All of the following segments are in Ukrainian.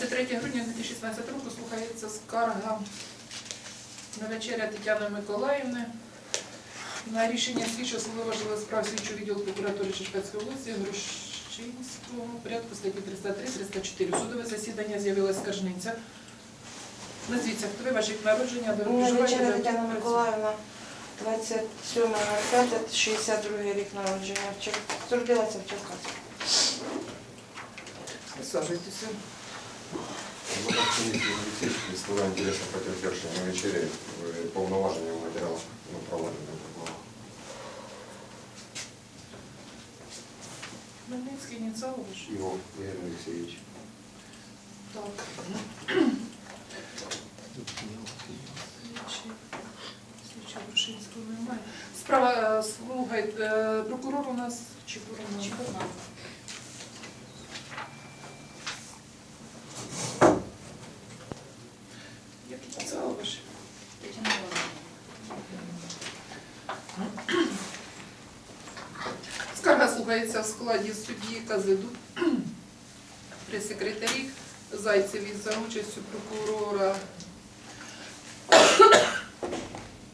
23 грудня 2016 року слухається скарга на вечеря Тетяни Миколаївни на рішення слідчого суду важливих справ слідчого відділу прокуратури Черкаської області Грушинського порядку статті 303-304. Судове засідання з'явилася скаржниця. Назвіться, хто ви ваших народження, де ви Мене проживаєте, Вечеря Тетяна? Миколаївна, 27.05, 62 рік народження. Народилася в Черкасах. Присаджуйтеся. Олексійський слова інтересів потерпевшої на вечері повноваження в матеріалах на проведення прокурора. Хмельницький, Ніцалович. Його Ігор Олексійович. Так. Слідчий. Слідчий Грушинського немає. Справа, е, слухайте, е, прокурор у нас Чепурина. Як Ніцалович? Скарга слухається в складі судді Казиду при секретарі Зайцеві за участю прокурора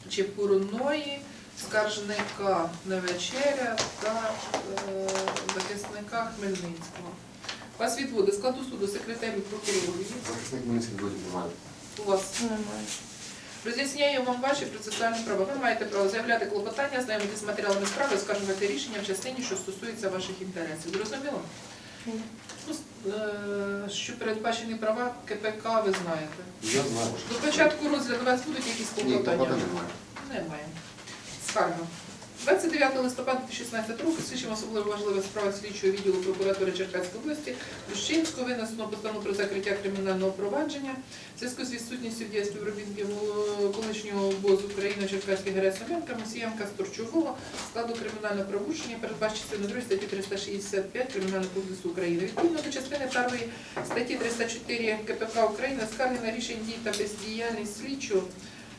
Чепурної, скаржника Невечеря та е, захисника Хмельницького. Вас відводить складу суду секретарю прокурору. Захисник Мінський буде немає. У вас Немає. Роз'ясняю вам ваші процесуальні права. Ви маєте право заявляти клопотання, знайомитися з матеріалами справи, скаржувати рішення в частині, що стосується ваших інтересів. Зрозуміло? Ні. Ну, е, що передбачені права КПК, ви знаєте. Я знаю. До початку розгляду вас будуть якісь Ні, клопотання? клопотання немає. Немає. Скарга. 29 листопада 2016 року слідчим особливо важливих справах слідчого відділу прокуратури Черкаської області Лущинського винесено постанову про закриття кримінального провадження в зв'язку з відсутністю в дії співробітників колишнього БОЗ України Черкаський Герасименка, Мусієнка Сторчового складу кримінального правопорушення передбачить частиною 2 статті 365 Кримінального кодексу України. Відповідно до частини 1 статті 304 КПК України скарги на рішень дій та бездіяльність слідчого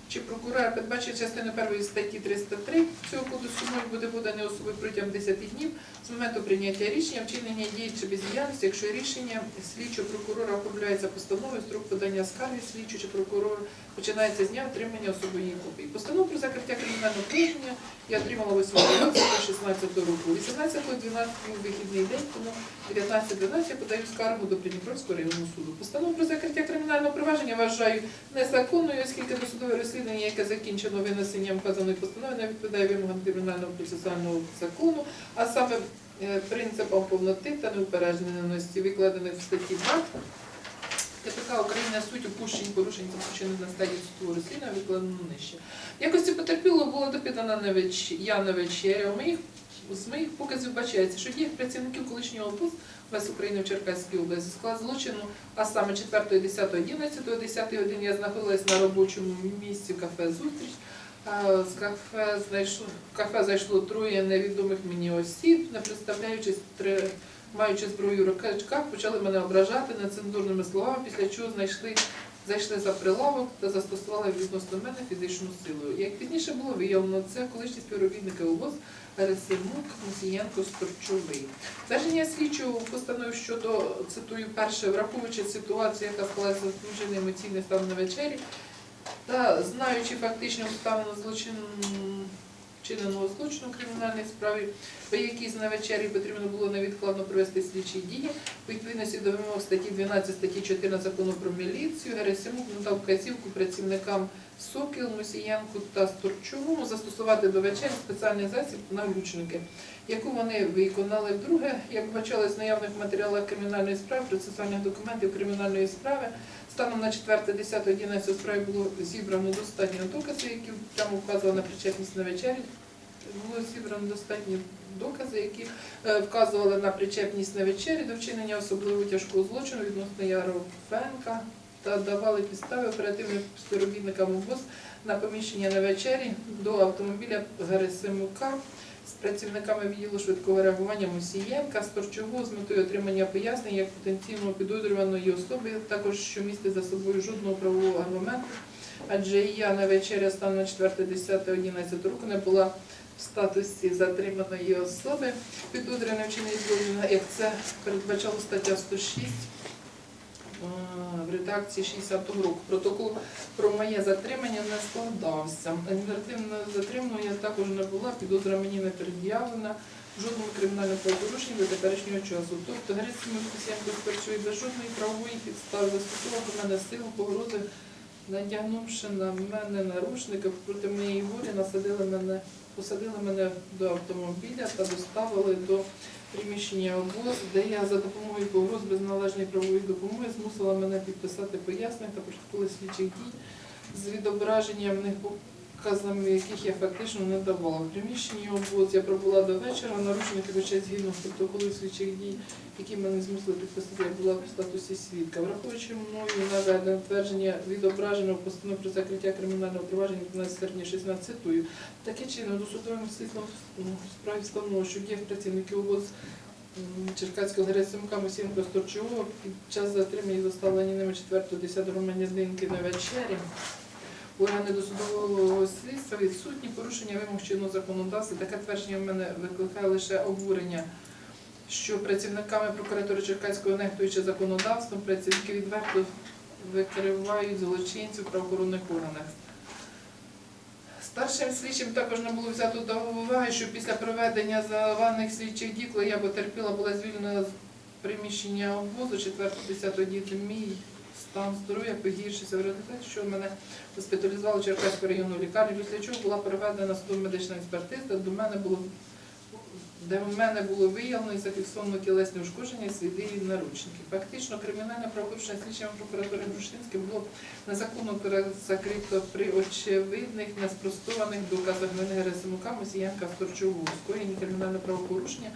чи прокурора передбачив частину першої статті 303 цього кодексу може бути поданий особи протягом 10 днів з моменту прийняття рішення, вчинення дій чи бездіяльності, якщо рішення слідчого прокурора оформляється постановою, строк подання скарги слідчого чи прокурора починається з дня отримання особої копії. Постанову про закриття кримінального провадження я отримала 8 16 року. 18.12 був вихідний день, тому 19.12 я подаю скаргу до Придніпровського районного суду. Постанову про закриття кримінального провадження вважаю незаконною, оскільки досудове розслідування, яке закінчено винесенням вказаної постанови, не відповідає вимогам кримінального процесуального закону, а саме е, принципам повноти та неупередженості, викладених в статті 2 КПК України суть упущень порушень та вчинених на стадії судового розслідування викладено нижче. Якості потерпілого було допитана на веч... я на вечеря. Моїх з моїх показів бачається, що діях працівників колишнього ВУЗ ВЕС України в Черкаській області склад злочину, а саме 4, 10, 11, 10 годині я знаходилась на робочому місці кафе Зустріч. З кафе знайшло кафе зайшло троє невідомих мені осіб, не представляючись три маючи зброю в руках, почали мене ображати нецензурними словами, після чого знайшли, зайшли за прилавок та застосували відносно мене фізичну силу. Як пізніше було виявлено, це колишні співробітники ОВОЗ Герасимук, Мусієнко, Сторчовий. Ствердження слідчого постановив щодо, цитую, перше, враховуючи ситуацію, яка склалася звужений емоційний стан на вечері, та знаючи фактичні обставини злочину вчиненого злочину у кримінальній справі, по якій на вечері потрібно було невідкладно провести слідчі дії, у відповідності до вимог статті 12 статті 14 закону про міліцію, Герасимук надав вказівку працівникам Сокіл, Мусієнку та Сторчовому застосувати до вечері спеціальний засіб навлючники, яку вони виконали вдруге, як вбачали з наявних матеріалах кримінальної справи, процесуальних документів кримінальної справи. Станом на 4, 10, 11 справі було зібрано достатньо доказів, які прямо вказували на причетність на вечері. Було зібрано достатні докази, які е, вказували на причетність на вечері до вчинення особливо тяжкого злочину відносно Яровенка та давали підстави оперативним співробітникам УБОС на поміщення на вечері до автомобіля Герасимука з працівниками відділу швидкого реагування Мусієнка з Торчового з метою отримання пояснень як потенційно підозрюваної особи, також що містить за собою жодного правового аргументу, адже я на вечері станом на 4, 10, 11 року не була в статусі затриманої особи, підозрюваної вчинення злочину, як це передбачало стаття 106 в редакції 60-го року. Протокол про моє затримання не складався. Адміністративно затримано я також не була, підозра мені не пред'явлена. Жодному кримінальному правопорушенню до теперішнього часу. Тобто Грицький Косенко спрацює без жодної правової підстави, застосував до мене силу, погрози, надягнувши на мене наручники проти моєї волі, насадили мене, посадили мене до автомобіля та доставили до приміщення обоз, де я за допомогою погроз без належної правової допомоги змусила мене підписати пояснення та протоколи слідчих дій з відображенням них показами, яких я фактично не давала. В приміщенні обоз я пробула до вечора, наручники хоча згідно з протоколу слідчих дій, які мене змусили підписати, я була в статусі свідка. Враховуючи мною наведене твердження відображеного постанови про закриття кримінального провадження 15 серпня 16 цитую. Таке чином досудовим слідством ну, в справі встановлено, що діях працівників м, Черкаського Герасимка Мусінко Сторчового під час затримання і доставлення ними 4-10 громадянинки на вечері. Органи досудового слідства відсутні порушення вимог чинного законодавства. Таке твердження в мене викликає лише обурення, що працівниками прокуратури Черкаського нехтуючи законодавством, працівники відверто викривають злочинців в правоохоронних органах. Старшим слідчим також не було взято до уваги, що після проведення заваних слідчих дій, коли я потерпіла, була звільнена з приміщення обозу 4-10 діти, мій стан здоров'я погіршився. В результаті, що мене госпіталізували в Черкаську районну лікарню, після чого була проведена судово-медична експертиза, до мене було де в мене було виявлено і зафіксовано тілесні ушкодження, сліди і наручники. Фактично, кримінальне правопорушення слідчим прокуратури Грушинське було незаконно закрито при очевидних, неспростованих доказах Герасимука, Мосіянка Сторчового, скоєнні кримінальне правопорушення,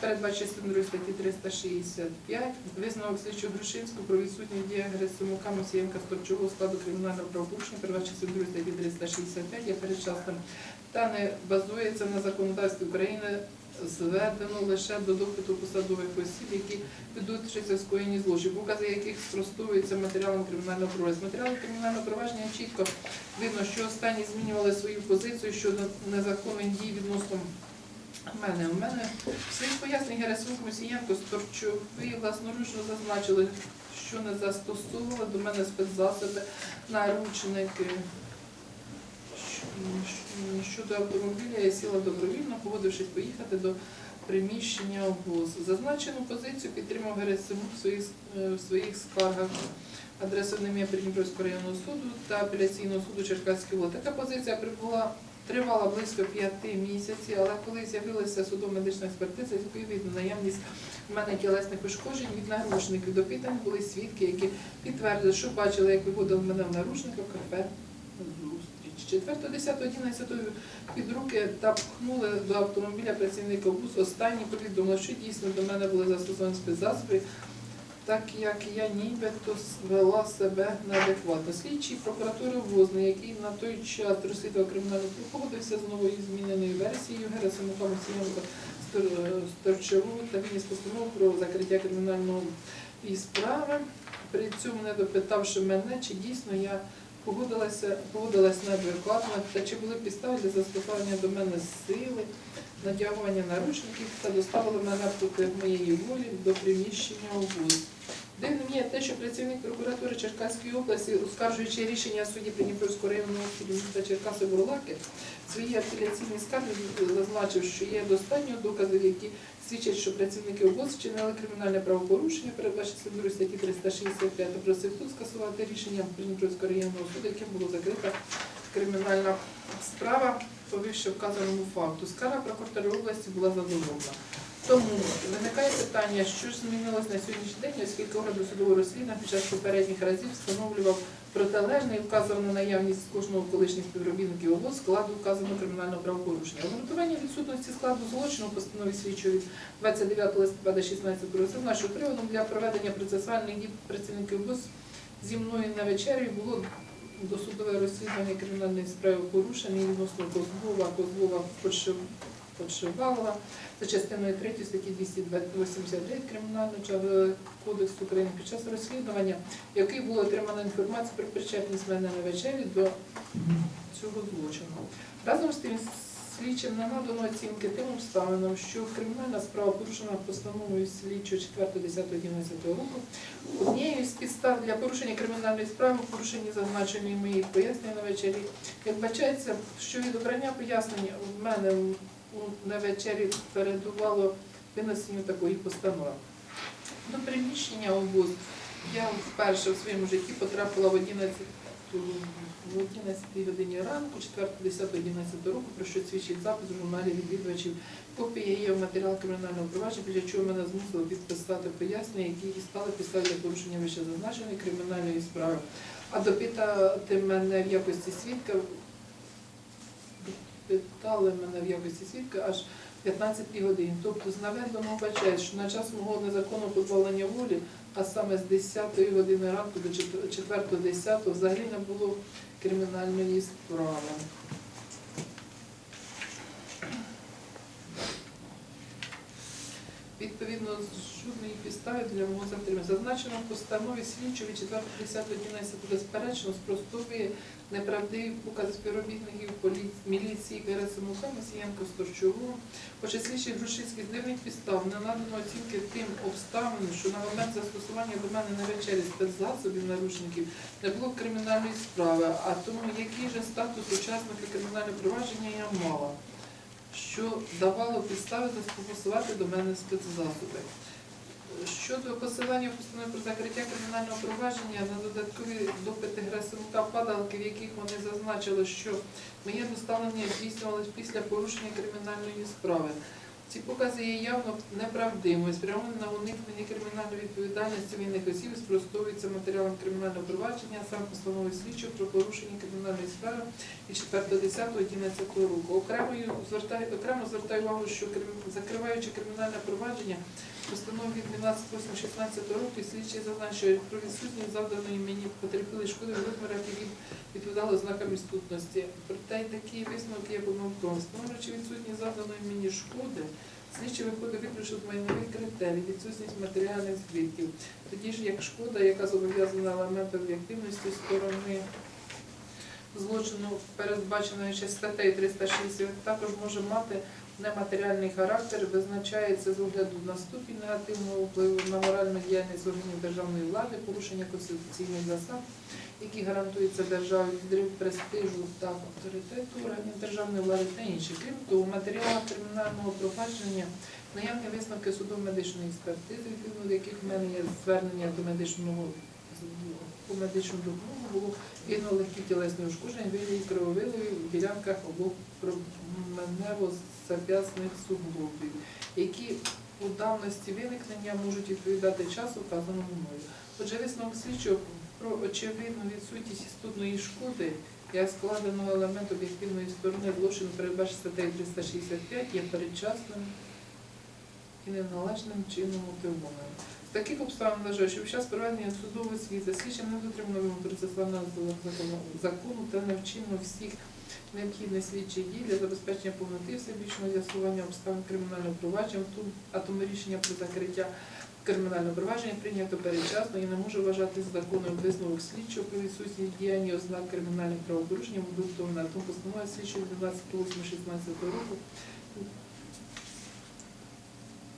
передбачить статтю статті 365, висновок слідчого Грушинського про відсутність дії Герасимука, Мосіянка Сторчового складу кримінального правопорушення, передбачить статтю статті 365, є передчасним та не базується на законодавстві України, зведено лише до допиту посадових осіб, які підучаться в скоєнні злочин, покази яких спростовуються матеріалом кримінального провадження. З матеріалу кримінального провадження чітко видно, що останні змінювали свою позицію щодо незаконних дій відносно мене. У мене в своїх поясненнях Герасимук Мосієнко Сторчові власноручно зазначили, що не застосовували до мене спецзасоби, наручники. Щодо автомобіля я сіла добровільно, погодившись поїхати до приміщення обозу. Зазначену позицію підтримав Герасимук в своїх, е, в своїх скаргах адресовним ім'я Придніпровського районного суду та апеляційного суду Черкаської. Така позиція прибула тривала близько п'яти місяців, але коли з'явилася судово-медична експертиза, відповідно наявність в мене тілесних ушкоджень від наручників. До питань були свідки, які підтвердили, що бачили, як виводили мене в наручниках в кафе зустріч. 4, 10, 11 під руки та пхнули до автомобіля працівника БУС. Останні повідомили, що дійсно до мене були застосовані спецзасоби, так як я нібито вела себе неадекватно. Слідчий прокуратури Возний, який на той час розслідував кримінальну справу, погодився з новою зміненою версією Герасимука Мосієнка Сторчову та виніс постанову про закриття кримінальної справи. При цьому не допитавши мене, чи дійсно я погодилася, погодилась неадекватно, та чи були підстави для застосування до мене сили, надягування наручників та доставили мене проти моєї волі до приміщення ОВОЗ. Дивним є те, що працівник прокуратури Черкаської області, оскаржуючи рішення судді Придніпровського районного суду міста Черкаси Бурлаки, в своїй апеляційній скарзі зазначив, що є достатньо доказів, які свідчать, що працівники ОВОЗ вчинили кримінальне правопорушення, передбачить статтю статті 365, та просив суд скасувати рішення Придніпровського районного суду, яким було закрита кримінальна справа по вище вказаному факту. Скара прокуратури області була задоволена. Тому виникає питання, що ж змінилось на сьогоднішній день, оскільки орган досудового розслідування під час попередніх разів встановлював протилежне і вказував на наявність кожного колишніх співробітників ОВОЗ складу вказаного кримінального правопорушення. Обґрунтування відсутності складу злочину постанові слідчої від 29 листопада 16 року що приводом для проведення процесуальних дій працівників ОВОЗ зі мною на вечері було досудове розслідування кримінальної справи порушення відносно Козлова, Козлова Подшив- Подшивалова за частиною 3 статті 289 Кримінального кодексу України під час розслідування, який було отримано інформацію про причетність мене на вечері до цього злочину. Разом з тим Слідчим не надано оцінки тим обставинам, що кримінальна справа порушена постановою слідчого 4.10.11 року. Однією з підстав для порушення кримінальної справи у порушенні зазначеної моїх пояснень на вечері. Як бачається, що від обрання пояснення в мене на вечері передувало винесенню такої постанови. До приміщення обоз я вперше в своєму житті потрапила в 11 в 11 годині ранку, 4.10.11 року, про що свідчить запис у журналі відвідувачів. Копія є в матеріал кримінального провадження, після чого мене змусили підписати пояснення, які стали підстави порушення вище зазначеної кримінальної справи. А допитати мене в якості свідка, допитали мене в якості свідка аж 15 годин. Тобто з наведеного бачає, що на час мого незаконного позбавлення волі, а саме з 10 години ранку до 4.10 взагалі не було кримінальної справи. Відповідно, з підстави для мого затримання. Зазначено в постанові слідчого від 4.10.11 безперечно спростовує неправдиві покази співробітників міліції Герасимука, Масієнко, Сторчового. Хоча слідчий Грушицький з дивних підстав не надано оцінки тим обставинам, що на момент застосування до мене на вечері спецзасобів наручників не було кримінальної справи, а тому який же статус учасника кримінального провадження я мала, що давало підстави застосувати до мене спецзасоби. Щодо посилання в постанові про закриття кримінального провадження на додаткові допити Грасимука падалки, в яких вони зазначили, що моє доставлення здійснювалось після порушення кримінальної справи. Ці покази є явно неправдивими, спрямовані на уникнення кримінальної відповідальності винних осіб, спростовується матеріалом кримінального провадження, а саме постановою слідчого про порушення кримінальної справи від 4.10.11 року. Окремо звертаю увагу, що закриваючи кримінальне провадження, постанові від 12.8.16 року слідчий зазначує про відсутність завданої мені потерпілої шкоди в розмірах, які відповідали ознакам відсутності. Проте й такий висновок є помилковим. Встановлюючи відсутність завданої мені шкоди, слідчий виходить виключно майнових критерій, відсутність матеріальних збитків. Тоді ж як шкода, яка зобов'язана елементом об'єктивності сторони злочину, передбаченої ще статтею 360, також може мати нематеріальний характер, визначається з огляду на ступінь негативного впливу на моральну діяльність органів державної влади, порушення конституційних засад, які гарантуються державою, підрив престижу та авторитету органів державної влади та інші. Крім того, в матеріалах кримінального провадження наявні висновки судово-медичної експертизи, відповідно до яких в мене є звернення до медичного по медичну допомогу було виявлено легкі тілесні ушкодження, виявлені крововиливи в ділянках обох променево-зап'ясних суглобів, які у давності виникнення можуть відповідати часу, вказаному мною. Отже, висновок слідчого про очевидну відсутність істотної шкоди як складеного елементу об'єктивної сторони злочину передбачено статтею 365 є передчасним і неналежним чином мотивованим. З таких обставин вважаю, що під час проведення судового слідства слідчим не дотримано процесуального закону та не вчинено всіх необхідних слідчих дій для забезпечення повноти всебічного з'ясування обставин кримінального провадження, а тому рішення про закриття кримінального провадження прийнято передчасно і не може вважати законом висновок слідчого при відсутність діяння ознак кримінальних правопорушень обґрунтована. Тому постанова слідчого від 28.16 року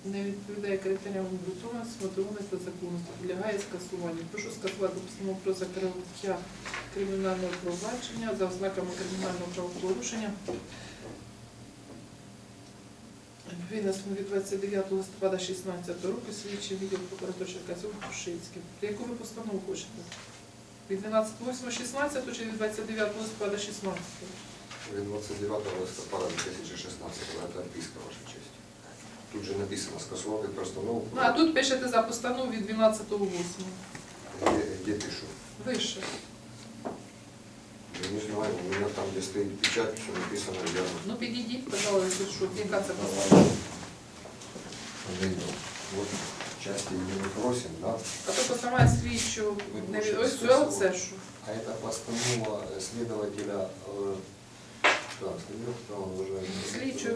не відповідає критеріям обґрунтованості, мотивованості та законності, підлягає скасуванню. Прошу скасувати постанову про закриття кримінального провадження за ознаками кримінального правопорушення. Винесено від 29 листопада 16 року слідчий відділ прокуратури Черкасів Пушицький. Яку ви постанову хочете? Від 12.08.16 чи від 29 листопада 16? Від 29 листопада 2016 это отписка, Ваша честь. Тут же написано скасувати постанову. Ну, а тут пишете за постанову від 12.08. Где, где пишу? Вище. Я не знаю, у меня там, где стоит печать, все написано верно. Ну підійдіть, пожалуйста, що яка це постанова. Вот части 1.8, да? А то постанова слідчу не від... Ось це що. А это постанова э, следователя, э, так, следователя, он уважаемый. Слідчу.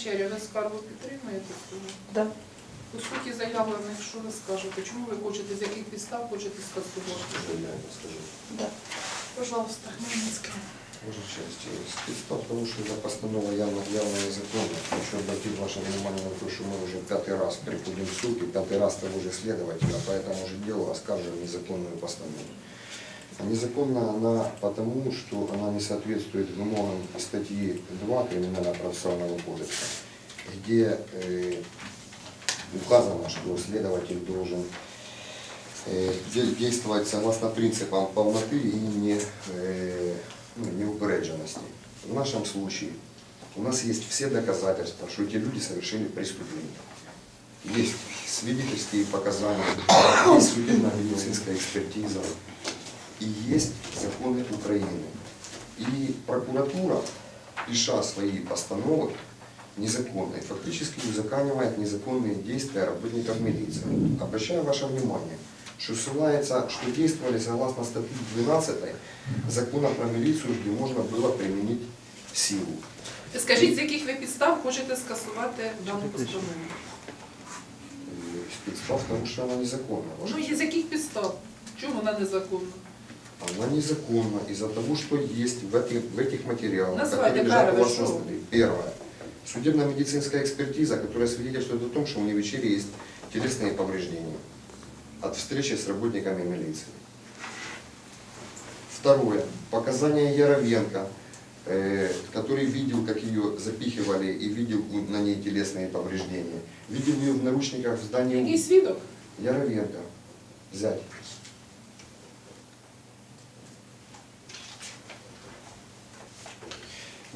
На вечері ви скаргу підтримуєте свою? Да. По суті, заявлених, що ви скажете? Чому ви хочете, з яких підстав хочете скасувати? Что я не скажу. Да. Пожалуйста, Хмельницький. Може часть. Підстав тому, що ця постанова явно, явно незаконна. Хочу обратить ваше внимание на то, что мы уже пятый раз приходим в суд, и пятый раз того же следователя по этому же делу оскарживаем незаконную постанову. Незаконна она потому, что она не соответствует вымогам статьи 2 Криминально-процессуального кодекса, где э, указано, что следователь должен э, де- действовать согласно принципам полноты и не, э, ну. В нашем случае у нас есть все доказательства, что эти люди совершили преступление. Есть свидетельские показания, судебно-медицинская экспертиза и есть законы Украины. И прокуратура, пиша свои постановы, незаконные, фактически узаконивает незаконные действия работников милиции. Обращаю ваше внимание, что ссылается, что действовали согласно статье 12 закона про милицию, где можно было применить силу. Скажіть, з яких ви підстав хочете скасувати дану постанову? И Спецстав, потому что она незаконна. Ну, є з яких підстав? Чому вона незаконна? Она незаконна из-за того, что есть в этих, в этих материалах, Назвайте которые лежат у вас на столе. Первое. Судебно-медицинская экспертиза, которая свидетельствует о том, что у Невечери есть телесные повреждения от встречи с работниками милиции. Второе. Показания Яровенко, э, который видел, как ее запихивали и видел на ней телесные повреждения. Видел ее в наручниках в здании Який свідок? Яровенко. Взять.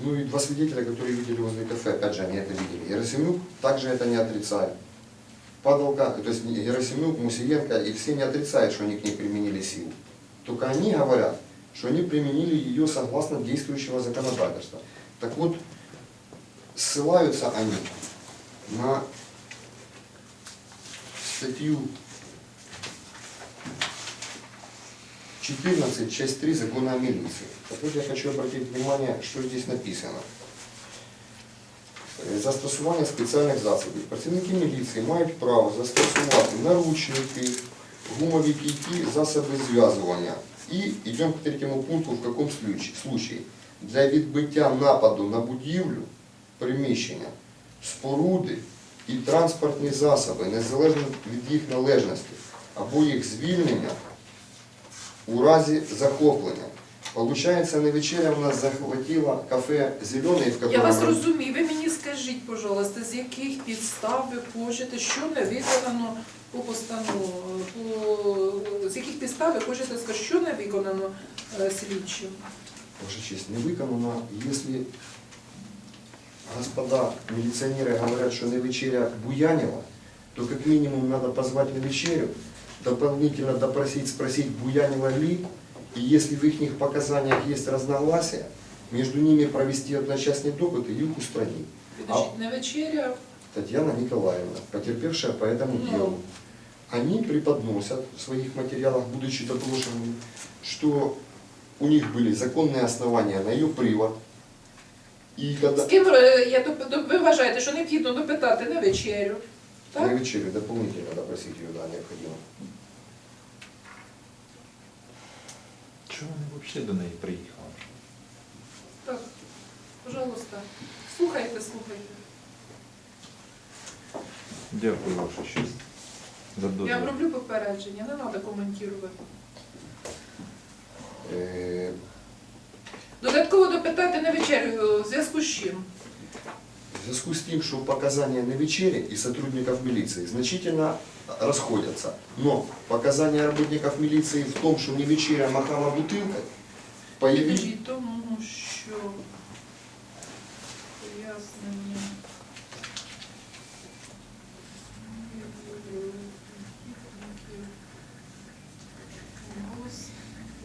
Ну и два свидетеля, которые видели возле кафе, опять же, они это видели. Яросимюк также это не отрицает. Падалка, то есть Яросимюк, Мусиенко, и все не отрицают, что они к ней применили силу. Только они говорят, что они применили ее согласно действующего законодательства. Так вот, ссылаются они на статью 14, часть 3 закона о милиции. Так вот я хочу обратить внимание, что здесь написано. Е, Застосування спеціальних засобів. Працівники міліції мають право застосувати наручники, гумові кійки, засоби зв'язування. І йдемо к третьому пункту, в якому случаї. Для відбиття нападу на будівлю, приміщення, споруди і транспортні засоби, незалежно від їх належності або їх звільнення у разі захоплення. Получається, на вечеря у нас захватило кафе «Зеленый», в Я вас розумію. Ви мені скажіть, пожалуйста, з яких підстав ви хочете, що не виконано по постанову, по... з яких підстав ви хочете сказати, що не виконано е, слідчим? Ваша честь, не виконано, если господа милиционеры говорят, что на вечеря буянила, то как минимум надо позвать на вечерю, дополнительно допросить, спросить, буянила ли, и если в их показаниях есть разногласия, между ними провести одночасный допыт и их устранить. Підождіть, не вечеря, Татьяна Николаевна, потерпевшая по этому Ну. делу, они преподносят в своих материалах, будучи допрошенными, что у них были законные основания на ее привод. И когда з ким е, я доп- доп- ви вважаєте, що необхідно допитати на вечерю? на Так? вечерю дополнительно допросить ее, да, необходимо. Чого вони взагалі до неї приїхали? Так, пожалуйста. Слухайте, слухайте. Дякую, ваша честь. За. Я роблю попередження, не треба коментувати. Э, Додатково допитати на вечерю в зв'язку з чим? В связи с тем, что показания на вечере и сотрудников милиции значительно расходятся, но показания работников милиции в том, что не вечеря махала бутылкой, появились... Підождіть, тому що пояснення. Голос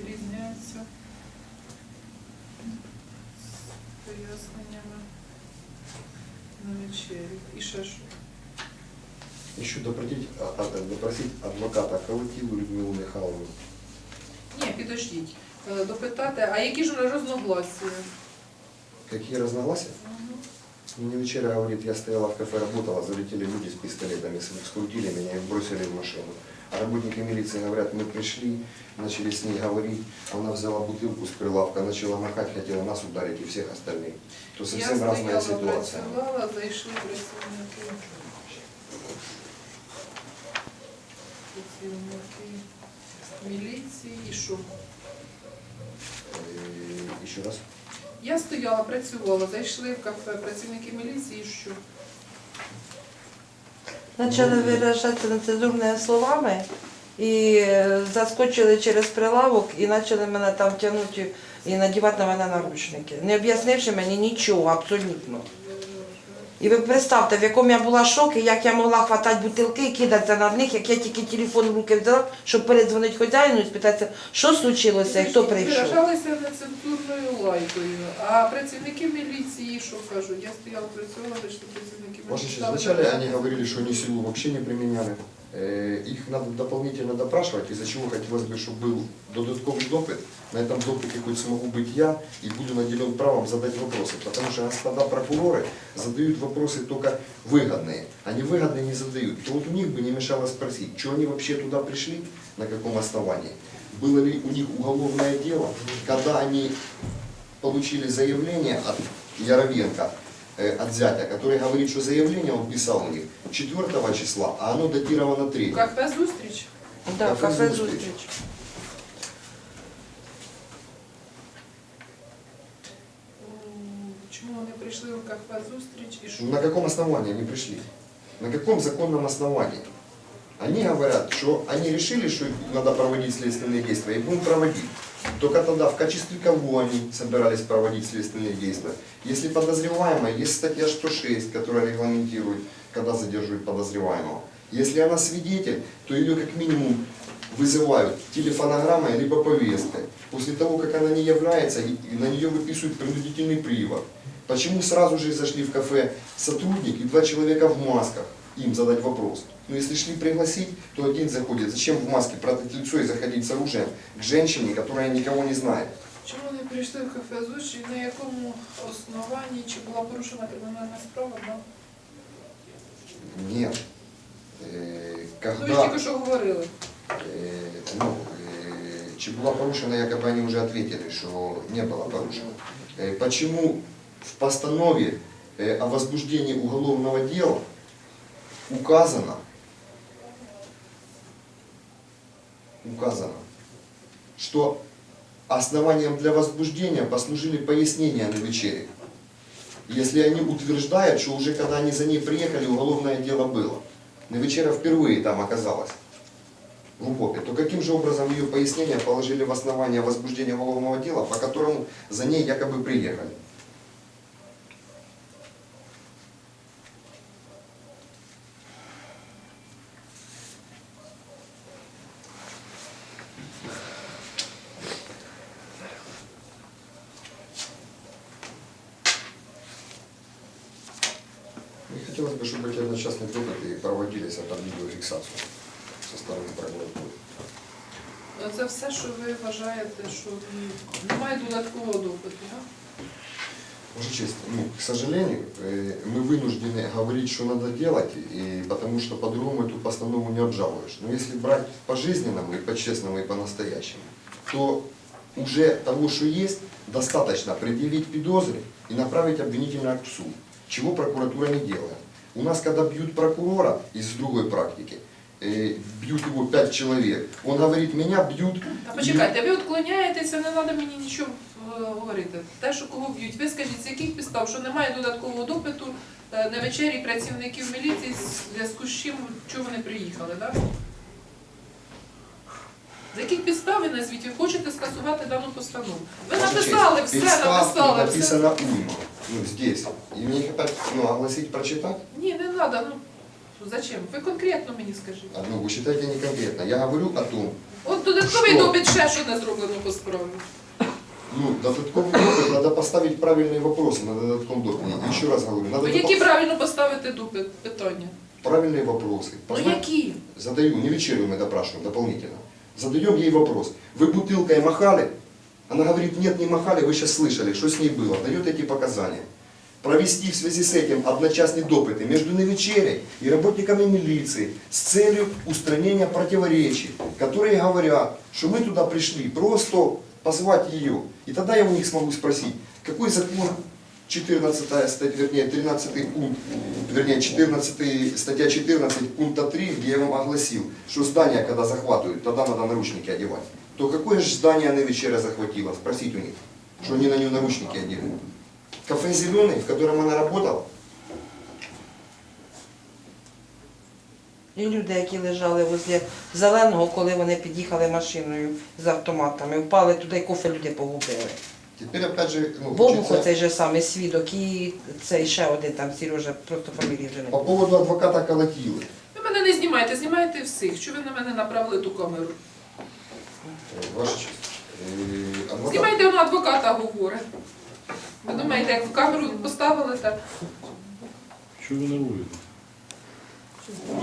різняється. поясненнями на вечері. І ще що? Еще допросить, а- а- допросить адвоката коллективу Людмилу Михайловну. Ні, підождіть. Е, Допитати, а які ж розногласія? Какие разногласия? Мне вечера говорит, я стояла в кафе, работала, залетели люди с пистолетами, с- скрутили меня и бросили в машину. А работники милиции говорят, мы пришли, начали с ней говорить, она взяла бутылку с прилавка, начала махать, хотела нас ударить и всех остальных. То Я совсем разная стояла, ситуация. працювала, зайшли працівники. Працівники міліції і що? Э, Еще раз. Я стояла, працювала, зайшли в кафе працівники міліції і що? Почали виражати нецензурними словами і е, заскочили через прилавок і почали мене там тягнути і надівати на мене наручники, не об'яснивши мені нічого абсолютно. І ви представте, в якому я була шокі, як я могла хватати бутилки і кидатися на них, як я тільки телефон в руки взяла, щоб передзвонити хазяїну і спитатися, що случилося і хто прийшов. Виражалися нецензурною лайкою. А працівники міліції що кажуть? Я стояла, працювала, що працівники міліції. вначале вони говорили, що они силу взагалі не применяли. Э, Их надо дополнительно допрашивать, из-за чего хотелось бы, чтобы был додатковый допыт. На этом допыте хоть смогу быть я и буду наделен правом задать вопросы. Потому что господа прокуроры задают вопросы только выгодные. А невыгодные не задают. То вот у них бы не мешало спросить, что они вообще туда пришли, на каком основании. Было ли у них уголовное дело, когда они получили заявление от Яровенко, э, от зятя, который говорит, что заявление он писал у них 4 числа, а оно датировано 3. Кафе зустріч? Да, Кафе кафе «Зустріч». зустріч. М, Чому вони прийшли в кафе зустріч і що? На каком основании они пришли? На каком законном основании? Они говорят, что они решили, что надо проводить следственные действия, и будем проводить. Только тогда в качестве кого они собирались проводить следственные действия? Если подозреваемая, есть статья 106, которая регламентирует, когда задерживают подозреваемого. Если она свидетель, то ее как минимум вызывают телефонограммой либо повесткой. После того, как она не является, на нее выписывают принудительный привод. Почему сразу же зашли в кафе сотрудник и два человека в масках им задать вопрос? Ну если шли пригласить, то один заходит. Зачем в маске прятать лицо и заходить с оружием к женщине, которая никого не знает? Чому вони прийшли в кафе зустріч, і на якому основанні, чи була порушена кримінальна справа? Да? Нет. Э, Ну, ви ж Когда, тільки що говорили. э, ну, э, чи была порушена, якобы они уже ответили, что не было порушено. Э, Почему в постанове э, о возбуждении уголовного дела указано, указано, что основанием для возбуждения послужили пояснения на вечере. Если они утверждают, что уже когда они за ней приехали, уголовное дело было. На вечера впервые там оказалась в УКОПе, то каким же образом ее пояснения положили в основание возбуждения уголовного дела, по которому за ней якобы приехали? Не хотелось бы, чтобы эти одночасные допыты проводились, а там видеофиксацию со стороны прокуратуры. Це все, що ви вважаєте, що немає додаткового допиту, так? Ваша честь, ну, к сожалению, э, мы вынуждены говорить, что надо делать, и потому что по-другому эту постанову не обжалуешь. Но если брать по-жизненному и по-честному и по-настоящему, то уже того, что есть, достаточно предъявить педозры и направить обвинительный акт в суд, чего прокуратура не делает. У нас, когда бьют прокурора из другой практики, э, бьют его пять человек, он говорит, меня бьют... А почекайте, ви відклоняєтеся, не треба мені нічого е, говорити. Те, що кого б'ють, ви скажіть, з яких підстав, що немає додаткового допиту е, на вечері працівників міліції, в зв'язку з чим, чого вони приїхали, так? З яких підстав ви назвіть? Ви хочете скасувати дану постанову? Ви Ваша написали честь, все, підстав написали все. написано уйма, ну, здесь. И мне их опять ну, огласить, прочитать? Ні, не треба, ну зачем? Ви конкретно мені скажіть. А, Ну, вы считаете не конкретно. Я говорю о том, От додатковий Що? допит ще що не зроблено по справі. Ну, додатковый допуск, надо поставить правильные вопросы на додатковом допуске. Еще раз говорю, надо Ну, які допо- правильно поставити дупи питання? правильные вопросы. Ну Позна- які? Задаю, не вечерю мы допрашиваем дополнительно. Задаем ей вопрос. Вы бутылкой махали? Она говорит, нет, не махали, вы сейчас слышали, что с ней было. Дает эти показания. Провести в связи с этим одночасные допыты между Новичерей и работниками милиции с целью устранения противоречий, которые говорят, что мы туда пришли просто позвать ее. И тогда я у них смогу спросить, какой закон 14 статья, вернее, 13 пункт, вернее, 14 статья 14 пункта 3, где я вам огласил, что здание, когда захватывают, тогда надо наручники одевать. То какое же здание она вечера захватила? Спросить у них, что они на нее наручники одели. Кафе «Зеленый», в котором она работала? І люди, які лежали возле зеленого, коли вони під'їхали машиною з автоматами, впали туди, кофе люди погубили. Теперь опять же, ну, Бобух хочется- оцей же самий свідок, і цей ще один там Сережа, просто фамілії вже не по пам'ятаю. поводу адвоката Колотилы. Ви мене не знімайте, знімайте всіх. Що ви на мене направили ту камеру? Э, Ваша честь. э, адвокат- Знімайте воно адвоката говорить. Ви думаєте, як в камеру поставили, так Що ви нервуєте?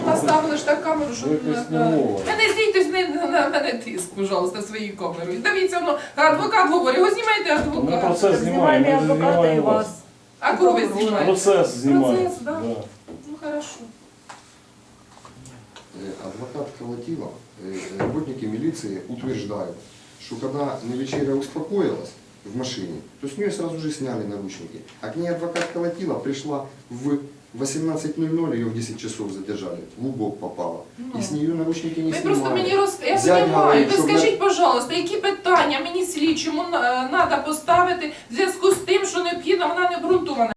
Наставили ж так камеру, що Ви якось на- на- нервова. Ви не знійте не на, на мене тиск, пожалуйста, своєю камерою. Дивіться, воно адвокат говорить, його знімайте Та Ми процес знімаємо, ми не знімаємо вас. А кого ви знімаєте? Процес знімаємо. Процес, да. Да. Ну хорошо. Э, Адвокат Колотилов, э, работники милиции утверждают, что когда Новичеря успокоилась в машине, то с нее сразу же сняли наручники. А к ней адвокат Колотилов пришла в 18.00, ее в 10 часов задержали, в убок попала. И с нее наручники не Ви снимали. просто мені роз... Я Зять понимаю, говорить, Ви щоб скажіть, пожалуйста, які питання мені слідчому треба поставити в зв'язку з тим, що необхідно, вона не обґрунтована.